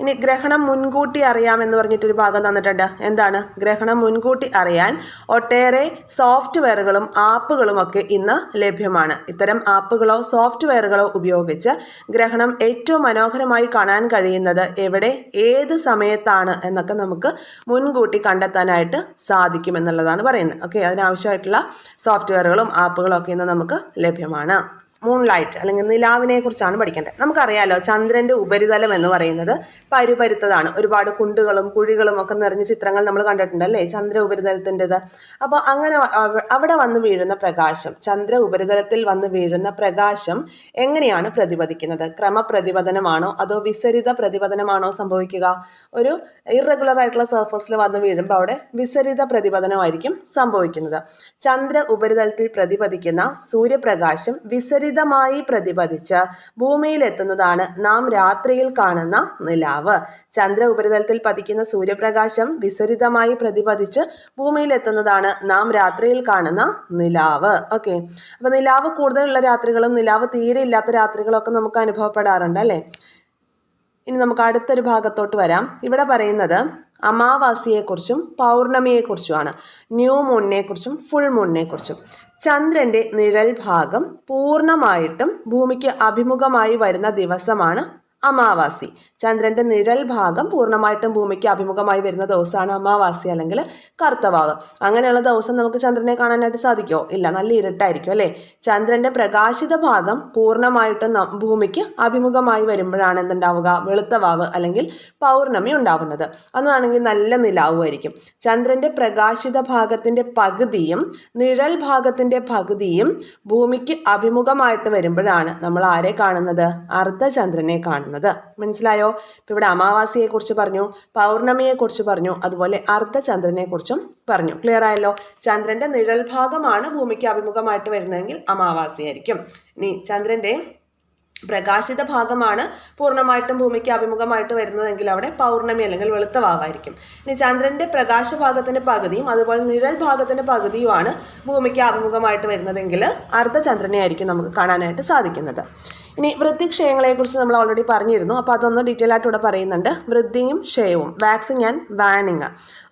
ഇനി ഗ്രഹണം മുൻകൂട്ടി അറിയാമെന്ന് പറഞ്ഞിട്ടൊരു ഭാഗം തന്നിട്ടുണ്ട്. എന്താണ്? ഗ്രഹണം മുൻകൂട്ടി അറിയാൻ ഒട്ടേറെ സോഫ്റ്റ്വെയറുകളും ആപ്പുകളും ഒക്കെ ഇന്ന് ലഭ്യമാണ്. ഇത്തരം ആപ്പുകളോ സോഫ്റ്റ്വെയറുകളോ ഉപയോഗിച്ച് ഗ്രഹണം ഏറ്റവും മനോഹരമായി കാണാൻ കഴിയുന്നത് എവിടെ? ഏത് സമയത്താണ്? എന്നൊക്കെ നമുക്ക് മുൻകൂട്ടി കണ്ടെത്താനായിട്ട് സാധിക്കും എന്നുള്ളതാണ് പറയുന്നത്. ഓക്കെ അതിനാവശ്യമായിട്ടുള്ള സോഫ്റ്റ്വെയറുകളും ആപ്പുകളും ഒക്കെ ഇന്ന് നമുക്ക് ലഭ്യമാണ്. മൂൺ ലൈറ്റ് അല്ലെങ്കിൽ നിലാവിനെ കുറിച്ചാണ് പഠിക്കേണ്ടത്. നമുക്കറിയാലോ ചന്ദ്രന്റെ ഉപരിതലം എന്ന് പറയുന്നത് പരുപരുത്തതാണ്. ഒരുപാട് കുണ്ടുകളും കുഴികളും ഒക്കെ നിറഞ്ഞ ചിത്രങ്ങൾ നമ്മൾ കണ്ടിട്ടുണ്ട് അല്ലേ? ചന്ദ്ര ഉപരിതലത്തിന്റെത്. അപ്പോൾ അങ്ങനെ അവിടെ വന്ന് വീഴുന്ന പ്രകാശം ചന്ദ്ര ഉപരിതലത്തിൽ വന്ന് വീഴുന്ന പ്രകാശം എങ്ങനെയാണ് പ്രതിപദിക്കുന്നത് ക്രമപ്രതിപതനമാണോ അതോ വിസരിത പ്രതിപതനമാണോ സംഭവിക്കുക? ഒരു ഇറഗുലർ ആയിട്ടുള്ള സർഫസിൽ വന്ന് വീഴുമ്പോൾ അവിടെ വിസരിത പ്രതിപതനമായിരിക്കും സംഭവിക്കുന്നത്. ചന്ദ്ര ഉപരിതലത്തിൽ പ്രതിപദിക്കുന്ന സൂര്യപ്രകാശം വിസരിത വിപരീതമായി പ്രതിപദിച്ച് ഭൂമിയിലെത്തുന്നതാണ് നാം രാത്രിയിൽ കാണുന്ന നിലാവ്. ചന്ദ്ര ഉപരിതലത്തിൽ പതിക്കുന്ന സൂര്യപ്രകാശം വിസരിതമായി പ്രതിപദിച്ച് ഭൂമിയിലെത്തുന്നതാണ് നാം രാത്രിയിൽ കാണുന്ന നിലാവ്. ഓക്കെ. അപ്പൊ നിലാവ് കൂടുതലുള്ള രാത്രികളും നിലാവ് തീരെ ഇല്ലാത്ത രാത്രികളൊക്കെ നമുക്ക് അനുഭവപ്പെടാറുണ്ട് അല്ലേ? ഇനി നമുക്ക് അടുത്തൊരു ഭാഗത്തോട്ട് വരാം. ഇവിടെ പറയുന്നത് അമാവാസിയെക്കുറിച്ചും പൗർണമിയെക്കുറിച്ചുമാണ്. New മൂണിനെക്കുറിച്ചും full മൂണിനെക്കുറിച്ചും. ചന്ദ്രന്റെ നിഴൽ ഭാഗം പൂർണമായിട്ടും ഭൂമിക്ക് അഭിമുഖമായി വരുന്ന ദിവസമാണ് അമാവാസി. ചന്ദ്രന്റെ നിഴൽ ഭാഗം പൂർണമായിട്ടും ഭൂമിക്ക് അഭിമുഖമായി വരുന്ന ദിവസമാണ് അമാവാസി അല്ലെങ്കിൽ കർത്തവാവ്. അങ്ങനെയുള്ള ദിവസം നമുക്ക് ചന്ദ്രനെ കാണാനായിട്ട് സാധിക്കുമോ ഇല്ല നല്ല ഇരുട്ടായിരിക്കും അല്ലേ? ചന്ദ്രന്റെ പ്രകാശിത ഭാഗം പൂർണമായിട്ടും ഭൂമിക്ക് അഭിമുഖമായി വരുമ്പോഴാണ് എന്തുണ്ടാവുക? വെളുത്തവാവ് അല്ലെങ്കിൽ പൗർണമി ഉണ്ടാവുന്നത്. അന്നാണെങ്കിൽ നല്ല നിലാവുമായിരിക്കും. ചന്ദ്രന്റെ പ്രകാശിത ഭാഗത്തിന്റെ പകുതിയും നിഴൽ ഭാഗത്തിന്റെ പകുതിയും ഭൂമിക്ക് അഭിമുഖമായിട്ട് വരുമ്പോഴാണ് നമ്മൾ ആരെ കാണുന്നത്? അർദ്ധചന്ദ്രനെ കാണുന്നത്. കാണുന്നത്. മനസ്സിലായോ? ഇപ്പം ഇവിടെ അമാവാസിയെക്കുറിച്ച് പറഞ്ഞു പൗർണമിയെക്കുറിച്ച് പറഞ്ഞു അതുപോലെ അർദ്ധചന്ദ്രനെക്കുറിച്ചും പറഞ്ഞു. ക്ലിയർ ആയല്ലോ? ചന്ദ്രന്റെ നിഴൽ ഭാഗമാണ് ഭൂമിക്ക് അഭിമുഖമായിട്ട് വരുന്നതെങ്കിൽ അമാവാസിയായിരിക്കും. ഇനി ചന്ദ്രന്റെ പ്രകാശിത ഭാഗമാണ് പൂർണമായിട്ടും ഭൂമിക്ക് അഭിമുഖമായിട്ട് വരുന്നതെങ്കിൽ അവിടെ പൗർണമി അല്ലെങ്കിൽ വെളുത്ത വാവായിരിക്കും ഇനി ചന്ദ്രന്റെ പ്രകാശഭാഗത്തിന്റെ പകുതിയും അതുപോലെ നിഴൽ ഭാഗത്തിന്റെ പകുതിയുമാണ് ഭൂമിക്ക് അഭിമുഖമായിട്ട് വരുന്നതെങ്കിൽ അർദ്ധചന്ദ്രനെ ആയിരിക്കും നമുക്ക് കാണാനായിട്ട് സാധിക്കുന്നത്. ഇനി വൃദ്ധി ക്ഷയങ്ങളെക്കുറിച്ച് നമ്മൾ ഓൾറെഡി പറഞ്ഞിരുന്നു. അപ്പോൾ അതൊന്ന് ഡീറ്റെയിൽ ആയിട്ട് ഇവിടെ പറയുന്നുണ്ട്. വൃദ്ധിയും ക്ഷയവും വാക്സിങ് ആൻഡ് വാനിങ്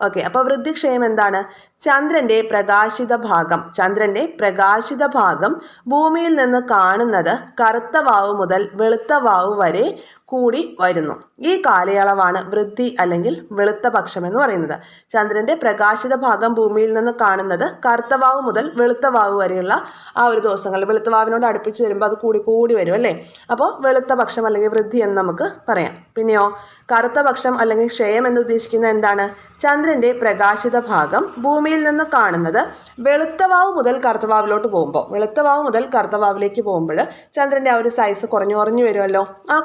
ഓക്കെ അപ്പോൾ വൃദ്ധി ക്ഷയം എന്താണ്? ചന്ദ്രന്റെ പ്രകാശിത ഭാഗം. ചന്ദ്രന്റെ പ്രകാശിത ഭാഗം ഭൂമിയിൽ നിന്ന് കാണുന്നത് കറുത്ത വാവ് മുതൽ വെളുത്ത വാവ് വരെ കൂടി വരുന്നു. ഈ കാലയളവാണ് വൃദ്ധി അല്ലെങ്കിൽ വെളുത്ത പക്ഷം എന്ന് പറയുന്നത്. ചന്ദ്രന്റെ പ്രകാശിത ഭാഗം ഭൂമിയിൽ നിന്ന് കാണുന്നത് കറുത്ത വാവ് മുതൽ വെളുത്തവാവ് വരെയുള്ള ആ ഒരു ദിവസങ്ങളിൽ വെളുത്ത വാവിനോട് അടുപ്പിച്ച് വരുമ്പോൾ അത് കൂടി കൂടി വരും അല്ലേ? അപ്പോൾ വെളുത്ത പക്ഷം അല്ലെങ്കിൽ വൃദ്ധി എന്ന് നമുക്ക് പറയാം. പിന്നെയോ കറുത്ത പക്ഷം അല്ലെങ്കിൽ ക്ഷയം എന്ന് ഉദ്ദേശിക്കുന്നത് എന്താണ്? ചന്ദ്രന്റെ പ്രകാശിത ഭാഗം ഭൂമിയിൽ നിന്ന് കാണുന്നത് വെളുത്തവാവ് മുതൽ കറുത്ത വാവിലോട്ട് പോകുമ്പോൾ. വെളുത്ത വാവ് മുതൽ കറുത്ത വാവിലേക്ക് പോകുമ്പോൾ ചന്ദ്രന്റെ ആ ഒരു സൈസ് കുറഞ്ഞു കുറഞ്ഞു വരുമല്ലോ. ആ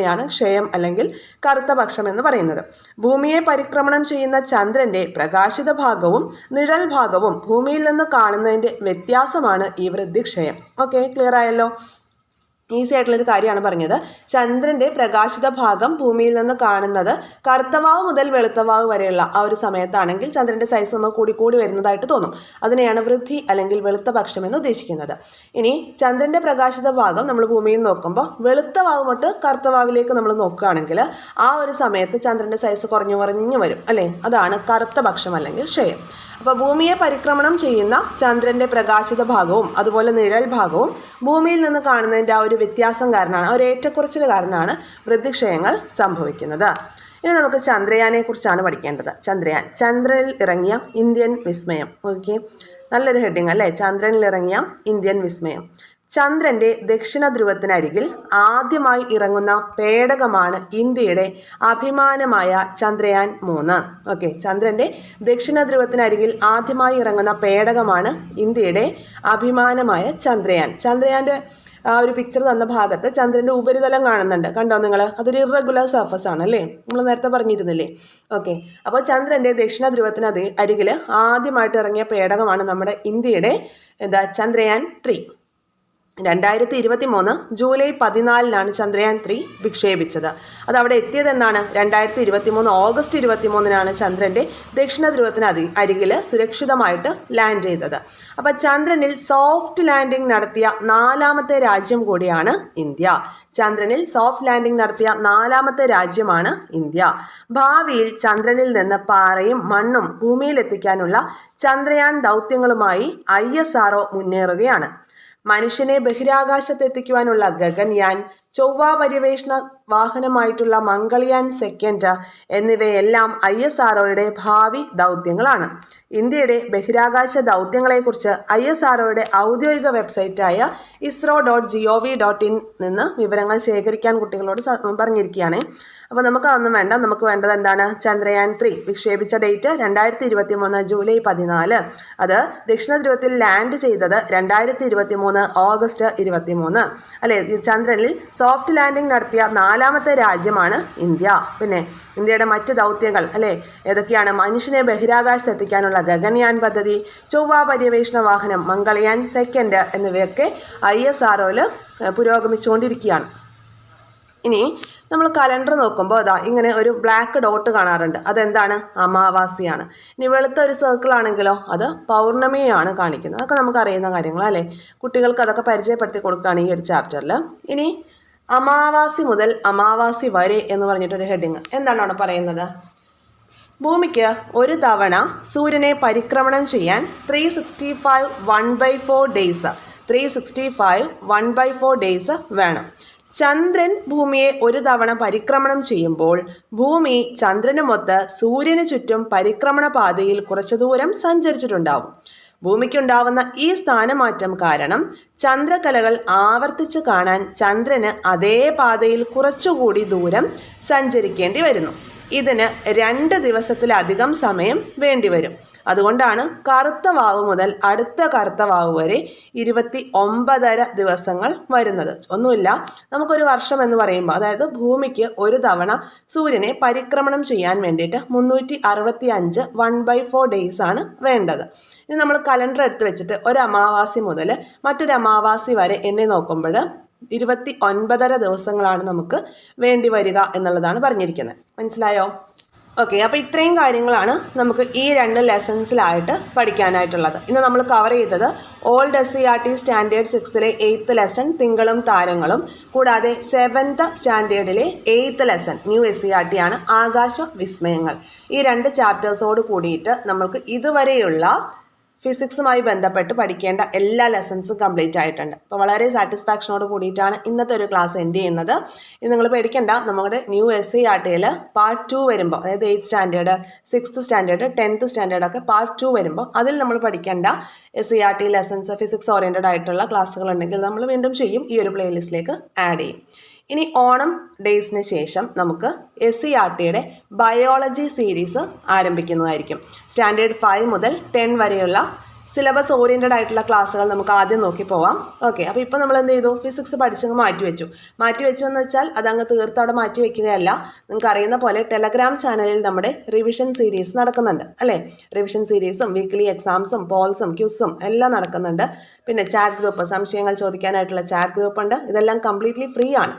കാലയളവിനെയാണ് ക്ഷയം അല്ലെങ്കിൽ കറുത്ത പക്ഷം എന്ന് പറയുന്നത്. ഭൂമിയെ പരിക്രമണം ചെയ്യുന്ന ചന്ദ്രന്റെ പ്രകാശിത ഭാഗവും നിഴൽ ഭാഗവും ഭൂമിയിൽ നിന്ന് കാണുന്നതിന്റെ വ്യത്യാസമാണ് ഈ വൃദ്ധിക്ഷയം. ഓക്കെ ക്ലിയർ ആയല്ലോ? ഈസി ആയിട്ടുള്ളൊരു കാര്യമാണ് പറഞ്ഞത്. ചന്ദ്രന്റെ പ്രകാശിത ഭാഗം ഭൂമിയിൽ നിന്ന് കാണുന്നത് കറുത്തവാവ് മുതൽ വെളുത്തവാവ് വരെയുള്ള ആ ഒരു സമയത്താണെങ്കിൽ ചന്ദ്രന്റെ സൈസ് നമുക്ക് കൂടി കൂടി വരുന്നതായിട്ട് തോന്നും. അതിനെയാണ് വൃദ്ധി അല്ലെങ്കിൽ വെളുത്ത പക്ഷം എന്ന് ഉദ്ദേശിക്കുന്നത്. ഇനി ചന്ദ്രന്റെ പ്രകാശിത ഭാഗം നമ്മൾ ഭൂമിയിൽ നോക്കുമ്പോൾ വെളുത്ത വാവ് തൊട്ട് കറുത്തവാവിലേക്ക് നമ്മൾ നോക്കുകയാണെങ്കിൽ ആ ഒരു സമയത്ത് ചന്ദ്രന്റെ സൈസ് കുറഞ്ഞു കുറഞ്ഞു വരും. അല്ലേ? അതാണ് കറുത്ത പക്ഷം അല്ലെങ്കിൽ ക്ഷയം. അപ്പോൾ ഭൂമിയെ പരിക്രമണം ചെയ്യുന്ന ചന്ദ്രന്റെ പ്രകാശിത ഭാഗവും അതുപോലെ നിഴൽ ഭാഗവും ഭൂമിയിൽ നിന്ന് കാണുന്നതിന്റെ ആ ഒരു വ്യത്യാസം കാരണമാണ് ഒരു ഏറ്റക്കുറച്ചിൽ കാരണമാണ് വൃദ്ധിക്ഷയങ്ങൾ സംഭവിക്കുന്നത്. ഇനി നമുക്ക് ചന്ദ്രയാനെ കുറിച്ചാണ് പഠിക്കേണ്ടത്. ചന്ദ്രയാൻ ചന്ദ്രനിൽ ഇറങ്ങിയ ഇന്ത്യൻ വിസ്മയം. ഓക്കെ നല്ലൊരു ഹെഡിങ് അല്ലേ? ചന്ദ്രനിൽ ഇറങ്ങിയ ഇന്ത്യൻ വിസ്മയം. ചന്ദ്രന്റെ ദക്ഷിണ ധ്രുവത്തിനരികിൽ ആദ്യമായി ഇറങ്ങുന്ന പേടകമാണ് ഇന്ത്യയുടെ അഭിമാനമായ ചന്ദ്രയാൻ മൂന്ന്. ഓക്കെ ചന്ദ്രന്റെ ദക്ഷിണ ധ്രുവത്തിനരികിൽ ആദ്യമായി ഇറങ്ങുന്ന പേടകമാണ് ഇന്ത്യയുടെ അഭിമാനമായ ചന്ദ്രയാൻ. ചന്ദ്രയാന്റെ ആ ഒരു പിക്ചർ തന്ന ഭാഗത്ത് ചന്ദ്രന്റെ ഉപരിതലം കാണുന്നുണ്ട്. കണ്ടോ നിങ്ങൾ അതൊരു ഇറഗുലർ സർഫസ് ആണ് അല്ലേ? നമ്മൾ നേരത്തെ പറഞ്ഞിരുന്നില്ലേ? ഓക്കെ അപ്പോൾ ചന്ദ്രന്റെ ദക്ഷിണ ധ്രുവത്തിന് അത് അരികിൽ ആദ്യമായിട്ട് ഇറങ്ങിയ പേടകമാണ് നമ്മുടെ ഇന്ത്യയുടെ എന്താ ചന്ദ്രയാൻ ത്രീ രണ്ടായിരത്തി ഇരുപത്തി മൂന്ന് ജൂലൈ പതിനാലിനാണ് ചന്ദ്രയാൻ ത്രീ വിക്ഷേപിച്ചത്. അത് അവിടെ എത്തിയതെന്നാണ് രണ്ടായിരത്തി ഇരുപത്തി മൂന്ന് ഓഗസ്റ്റ് ഇരുപത്തി മൂന്നിനാണ് ചന്ദ്രന്റെ ദക്ഷിണ ധ്രുവത്തിന് അതി അരികിൽ സുരക്ഷിതമായിട്ട് ലാൻഡ് ചെയ്തത്. അപ്പം ചന്ദ്രനിൽ സോഫ്റ്റ് ലാൻഡിംഗ് നടത്തിയ നാലാമത്തെ രാജ്യം കൂടിയാണ് ഇന്ത്യ. ചന്ദ്രനിൽ സോഫ്റ്റ് ലാൻഡിംഗ് നടത്തിയ നാലാമത്തെ രാജ്യമാണ് ഇന്ത്യ. ഭാവിയിൽ ചന്ദ്രനിൽ നിന്ന് പാറയും മണ്ണും ഭൂമിയിൽ എത്തിക്കാനുള്ള ചന്ദ്രയാൻ ദൗത്യങ്ങളുമായി ഐ മുന്നേറുകയാണ്. മനുഷ്യനെ ബഹിരാകാശത്തെത്തിക്കുവാനുള്ള ഗഗൻയാൻ ചൊവ്വ പര്യവേഷണ വാഹനമായിട്ടുള്ള മംഗൾയാൻ സെക്കൻഡ് എന്നിവയെല്ലാം ഐ എസ് ആർഒയുടെ ഭാവി ദൗത്യങ്ങളാണ്. ഇന്ത്യയുടെ ബഹിരാകാശ ദൗത്യങ്ങളെക്കുറിച്ച് ഐ എസ് ആർഒയുടെ ഔദ്യോഗിക വെബ്സൈറ്റായ ISRO dot G O V dot in നിന്ന് വിവരങ്ങൾ ശേഖരിക്കാൻ കുട്ടികളോട് പറഞ്ഞിരിക്കുകയാണ്. അപ്പോൾ നമുക്ക് അതൊന്നും വേണ്ട. നമുക്ക് വേണ്ടത് എന്താണ്? ചന്ദ്രയാൻ ത്രീ വിക്ഷേപിച്ച ഡേറ്റ് രണ്ടായിരത്തി ഇരുപത്തി മൂന്ന് ജൂലൈ പതിനാല്. അത് ദക്ഷിണ ധ്രുവത്തിൽ ലാൻഡ് ചെയ്തത് രണ്ടായിരത്തി ഇരുപത്തി മൂന്ന് ഓഗസ്റ്റ് ഇരുപത്തി മൂന്ന് അല്ലെ ചന്ദ്രനിൽ സോഫ്റ്റ് ലാൻഡിംഗ് നടത്തിയ നാലാമത്തെ രാജ്യമാണ് ഇന്ത്യ. പിന്നെ ഇന്ത്യയുടെ മറ്റ് ദൗത്യങ്ങൾ അല്ലേ? ഏതൊക്കെയാണ്? മനുഷ്യനെ ബഹിരാകാശത്ത് എത്തിക്കാനുള്ള ഗഗൻയാൻ പദ്ധതി ചൊവ്വ പര്യവേഷണ വാഹനം മംഗളയാൻ സെക്കൻഡ് എന്നിവയൊക്കെ ഐ എസ് ആർഒയിൽ പുരോഗമിച്ചുകൊണ്ടിരിക്കുകയാണ്. ഇനി നമ്മൾ കലണ്ടർ നോക്കുമ്പോൾ അതാ ഇങ്ങനെ ഒരു ബ്ലാക്ക് ഡോട്ട് കാണാറുണ്ട്. അതെന്താണ്? അമാവാസിയാണ്. ഇനി വെളുത്ത ഒരു സർക്കിൾ ആണെങ്കിലോ അത് പൗർണമിയാണ് കാണിക്കുന്നത്. അതൊക്കെ നമുക്ക് അറിയുന്ന കാര്യങ്ങളല്ലേ കുട്ടികൾക്ക് അതൊക്കെ പരിചയപ്പെടുത്തി കൊടുക്കുകയാണ് ഈ ഒരു ചാപ്റ്ററിൽ ഇനി അമാവാസി മുതൽ അമാവാസി വരെ എന്ന് പറഞ്ഞിട്ടൊരു ഹെഡിങ് എന്താണ് അവിടെ പറയുന്നത്? ഭൂമിക്ക് ഒരു തവണ സൂര്യനെ പരിക്രമണം ചെയ്യാൻ three sixty five one by four days three sixty five one by four days വേണം. ചന്ദ്രൻ ഭൂമിയെ ഒരു തവണ പരിക്രമണം ചെയ്യുമ്പോൾ ഭൂമി ചന്ദ്രനുമൊത്ത് സൂര്യന് ചുറ്റും പരിക്രമണ പാതയിൽ കുറച്ചു ദൂരം സഞ്ചരിച്ചിട്ടുണ്ടാവും. ഭൂമിക്കുണ്ടാവുന്ന ഈ സ്ഥാനമാറ്റം കാരണം ചന്ദ്രകലകൾ ആവർത്തിച്ച് കാണാൻ ചന്ദ്രന് അതേ പാതയിൽ കുറച്ചുകൂടി ദൂരം സഞ്ചരിക്കേണ്ടി വരുന്നു. ഇതിന് രണ്ട് ദിവസത്തിലധികം സമയം വേണ്ടിവരും അതുകൊണ്ടാണ് കറുത്ത വാവ് മുതൽ അടുത്ത കറുത്ത വാവ് വരെ ഇരുപത്തി ഒമ്പതര ദിവസങ്ങൾ വരുന്നത്. ഒന്നുമില്ല നമുക്കൊരു വർഷം എന്ന് പറയുമ്പോൾ അതായത് ഭൂമിക്ക് ഒരു തവണ സൂര്യനെ പരിക്രമണം ചെയ്യാൻ വേണ്ടിയിട്ട് മുന്നൂറ്റി അറുപത്തി അഞ്ച് വൺ ബൈ ഫോർ ഡേയ്സ് ആണ് വേണ്ടത്. ഇനി നമ്മൾ കലണ്ടർ എടുത്ത് വെച്ചിട്ട് ഒരു അമാവാസി മുതൽ മറ്റൊരു അമാവാസി വരെ എണ്ണി നോക്കുമ്പോൾ ഇരുപത്തി ഒൻപതര ദിവസങ്ങളാണ് നമുക്ക് വേണ്ടി വരിക എന്നുള്ളതാണ് പറഞ്ഞിരിക്കുന്നത്. മനസ്സിലായോ? ഓക്കെ അപ്പോൾ ഇത്രയും കാര്യങ്ങളാണ് നമുക്ക് ഈ രണ്ട് ലെസൺസിലായിട്ട് പഠിക്കാനായിട്ടുള്ളത്. ഇന്ന് നമ്മൾ കവർ ചെയ്തത് old S C R T standard സിക്സ്ത്തിലെ eighth lesson തിങ്കളും താരങ്ങളും കൂടാതെ seventh സ്റ്റാൻഡേർഡിലെ eighth lesson new S C R T ആണ് ആകാശ വിസ്മയങ്ങൾ. ഈ രണ്ട് ചാപ്റ്റേഴ്സോട് കൂടിയിട്ട് നമ്മൾക്ക് ഇതുവരെയുള്ള ഫിസിക്സുമായി ബന്ധപ്പെട്ട് പഠിക്കേണ്ട എല്ലാ ലെസൺസും കംപ്ലീറ്റ് ആയിട്ടുണ്ട്. അപ്പോൾ വളരെ സാറ്റിസ്ഫാക്ഷനോട് കൂടിയിട്ടാണ് ഇന്നത്തെ ഒരു ക്ലാസ് എൻഡ് ചെയ്യുന്നത്. ഇത് നിങ്ങൾ പേടിക്കേണ്ട നമ്മുടെ ന്യൂ എസ് സി ആർ ടിയിൽ പാർട്ട് ടു വരുമ്പോൾ അതായത് eighth standard sixth standard tenth standard ഒക്കെ പാർട്ട് ടു വരുമ്പോൾ അതിൽ നമ്മൾ പഠിക്കേണ്ട S C R T lessons physics oriented ആയിട്ടുള്ള ക്ലാസ്സുകൾ ഉണ്ടെങ്കിൽ നമ്മൾ വീണ്ടും ചെയ്യും. ഈ ഒരു പ്ലേലിസ്റ്റിലേക്ക് ആഡ് ചെയ്യും. ഇനി ഓണം ഡേയ്സിന് ശേഷം നമുക്ക് എസ് സി ആർ ടിയുടെ ബയോളജി സീരീസ് ആരംഭിക്കുന്നതായിരിക്കും. സ്റ്റാൻഡേർഡ് ഫൈവ് മുതൽ ടെൻ വരെയുള്ള സിലബസ് ഓറിയന്റഡ് ആയിട്ടുള്ള ക്ലാസ്സുകൾ നമുക്ക് ആദ്യം നോക്കി പോവാം. ഓക്കെ അപ്പോൾ ഇപ്പോൾ നമ്മൾ എന്ത് ചെയ്തു? ഫിസിക്സ് പഠിച്ചങ്ങ് മാറ്റി വെച്ചു. മാറ്റി വെച്ചു എന്ന് വെച്ചാൽ അതങ്ങ് തീർത്തോടെ മാറ്റി വെക്കുകയല്ല. നിങ്ങൾക്ക് അറിയുന്ന പോലെ ടെലഗ്രാം ചാനലിൽ നമ്മുടെ റിവിഷൻ സീരീസ് നടക്കുന്നുണ്ട്. അല്ലേ? റിവിഷൻ സീരീസും വീക്ക്ലി എക്സാംസും പോൾസും ക്യൂസും എല്ലാം നടക്കുന്നുണ്ട്. പിന്നെ ചാറ്റ് ഗ്രൂപ്പ് സംശയങ്ങൾ ചോദിക്കാനായിട്ടുള്ള ചാറ്റ് ഗ്രൂപ്പ് ഉണ്ട്. ഇതെല്ലാം കംപ്ലീറ്റ്ലി ഫ്രീ ആണ്.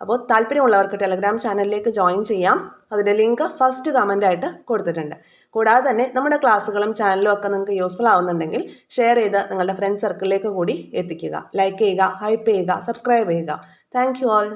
അപ്പോൾ താല്പര്യമുള്ളവർക്ക് ടെലഗ്രാം ചാനലിലേക്ക് ജോയിൻ ചെയ്യാം. അതിന്റെ ലിങ്ക് ഫസ്റ്റ് കമന്റായിട്ട് കൊടുത്തിട്ടുണ്ട്. കൂടാതെ തന്നെ നമ്മുടെ ക്ലാസ്സുകളും ചാനലും ഒക്കെ നിങ്ങൾക്ക് യൂസ്ഫുൾ ആവുന്നുണ്ടെങ്കിൽ ഷെയർ ചെയ്ത് നിങ്ങളുടെ ഫ്രണ്ട് സർക്കിളിലേക്ക് കൂടി എത്തിക്കുക. ലൈക്ക് ചെയ്യുക ഹൈപ്പ് ചെയ്യുക സബ്സ്ക്രൈബ് ചെയ്യുക. Thank you all